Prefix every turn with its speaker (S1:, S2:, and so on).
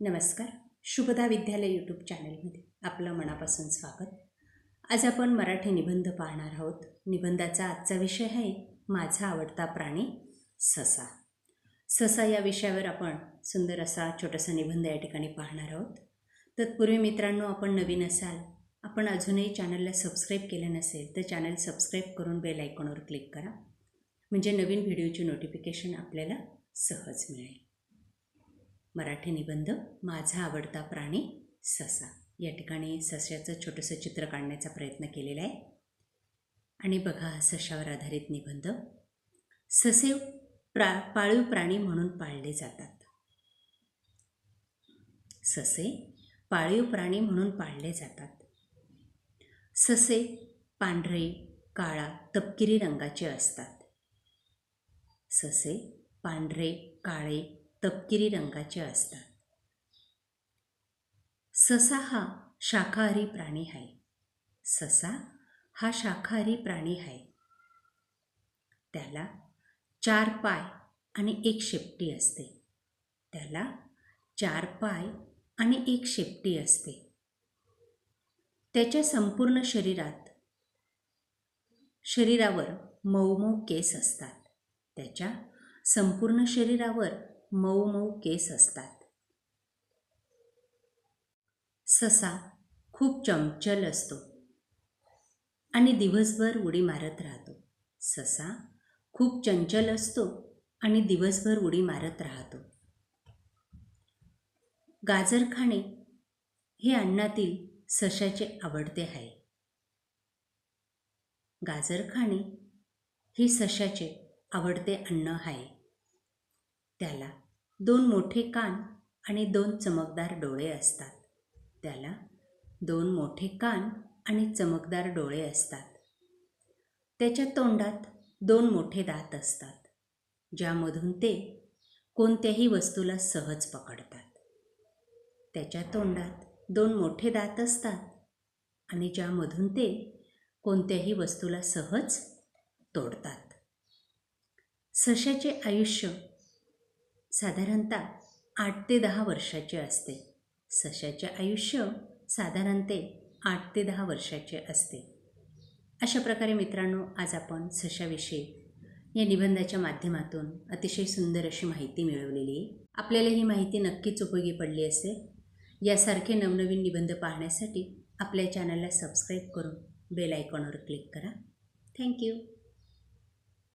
S1: नमस्कार. शुभदा विद्यालय यूट्यूब चॅनलमध्ये आपलं मनापासून स्वागत. आज आपण मराठी निबंध पाहणार आहोत. निबंधाचा आजचा विषय आहे माझा आवडता प्राणी ससा. ससा या विषयावर आपण सुंदर असा छोटासा निबंध या ठिकाणी पाहणार आहोत. तत्पूर्वी मित्रांनो आपण नवीन असाल आपण अजूनही चॅनलला सबस्क्राईब केलं नसेल तर चॅनल सबस्क्राईब करून बेल आयकॉनवर क्लिक करा. म्हणजे नवीन व्हिडिओची नोटिफिकेशन आपल्याला सहज मिळेल. मराठी निबंध माझा आवडता प्राणी ससा. या ठिकाणी सस्याचं छोटंसं चित्र काढण्याचा प्रयत्न केलेला आहे. आणि बघा सशावर आधारित निबंध. ससे प्रा पाळीव प्राणी म्हणून पाळले जातात. ससे पाळीव प्राणी म्हणून पाळले जातात. ससे पांढरे काळा तपकिरी रंगाचे असतात. ससे पांढरे काळे तपकिरी रंगाचे असतात. ससा हा शाकाहारी प्राणी आहे. ससा हा शाकाहारी प्राणी आहे. त्याला चार पाय आणि एक शेपटी असते. त्याला चार पाय आणि एक शेपटी असते. त्याच्या संपूर्ण शरीरात शरीरावर मऊ मऊ केस असतात. त्याच्या संपूर्ण शरीरावर मऊ मऊ केस असतात. ससा खूप चंचल असतो आणि दिवसभर उडी मारत राहतो. ससा खूप चंचल असतो आणि दिवसभर उडी मारत राहतो. गाजर खाणे हे अन्नातील सशाचे आवडते आहे. गाजर खाणे हे सशाचे आवडते अन्न आहे. त्याला दोन मोठे कान आणि दोन चमकदार डोळे असतात. त्याला दोन मोठे कान आणि चमकदार डोळे असतात. त्याच्या तोंडात दोन मोठे दात असतात ज्यामधून ते कोणत्याही वस्तूला सहज पकडतात. त्याच्या तोंडात दोन मोठे दात असतात आणि ज्यामधून ते कोणत्याही वस्तूला सहज तोडतात. सशाचे आयुष्य साधारणतः आठ ते दहा वर्षाचे असते. सशाचे आयुष्य साधारणते आठ ते दहा वर्षाचे असते. अशा प्रकारे मित्रांनो आज आपण सशाविषयी या निबंधाच्या माध्यमातून अतिशय सुंदर अशी माहिती मिळवलेली आहे. आपल्याला ही माहिती नक्कीच उपयोगी पडली असेल. यासारखे नवनवीन निबंध पाहण्यासाठी आपल्या चॅनलला सबस्क्राईब करून बेल आयकॉनवर क्लिक करा. थँक्यू